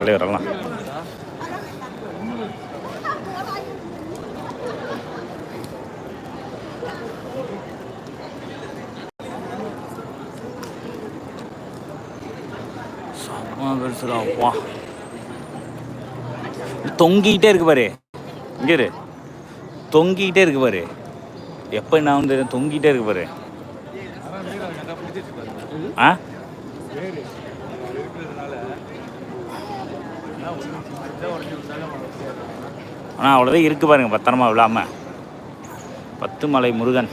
தலைவரெல்லாம் செம்ம தொங்கிக்கிட்டே இருக்கு பாரு. இங்கே இரு. தொங்கிக்கிட்டே இருக்கு பாரு. எப்போ நான் வந்து தொங்கிட்டே இருக்கு பாரு. ஆ? ஆனால் அவ்வளோதான் இருக்கு பாருங்க பத்திரமா விழாம. பத்து மலை முருகன்.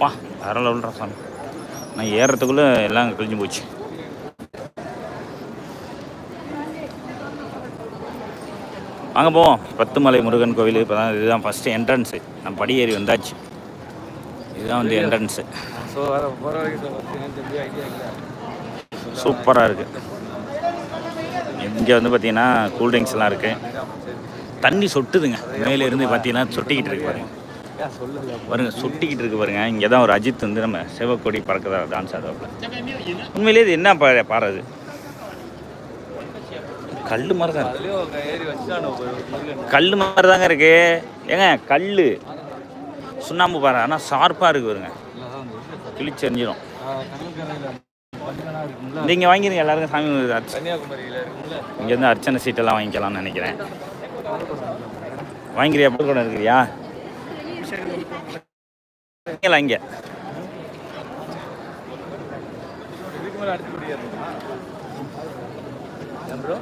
வா வேற லெவல்ரா சாமி நான் ஏறுறதுக்குள்ளே எல்லாம் கிழிஞ்சு போச்சு. வாங்க போவோம். பத்துமலை முருகன் கோவில் இப்போ தான் இதுதான் ஃபஸ்ட்டு என்ட்ரன்ஸு நம்ம படி ஏறி வந்தாச்சு. இதுதான் வந்து என்ட்ரன்ஸு சூப்பராக இருக்குது இங்கே வந்து பார்த்தீங்கன்னா கூல்ட்ரிங்க்ஸ்லாம் இருக்குது தண்ணி சொட்டுதுங்க. மேலே இருந்து பார்த்தீங்கன்னா சொட்டிக்கிட்டு இருக்கு பாருங்க. பாருங்க சொட்டிக்கிட்டு இருக்கு பாருங்க. இங்கே தான் ஒரு அஜித் வந்து நம்ம சிவக்கொடி பறக்குதா டான்ஸ் ஆடுவாப்ல உண்மையிலேயே இது என்ன பா பாடுறது கல் மாதிரி தான் கல் மாதிரி தாங்க இருக்கு. ஏங்க கல் சுண்ணாம்பு பாறை. ஆனால் ஷார்ப்பாக இருக்கு பாருங்க. கிழிச்செறிஞ்சிடும் நீங்கள் வாங்கிருங்க எல்லாருக்கும் சாமி இங்கேருந்து அர்ச்சனை சீட்டெல்லாம் வாங்கிக்கலாம்னு நினைக்கிறேன். வாங்கிறியா எப்படி கூட இருக்கிறியா இங்கே. ப்ரோ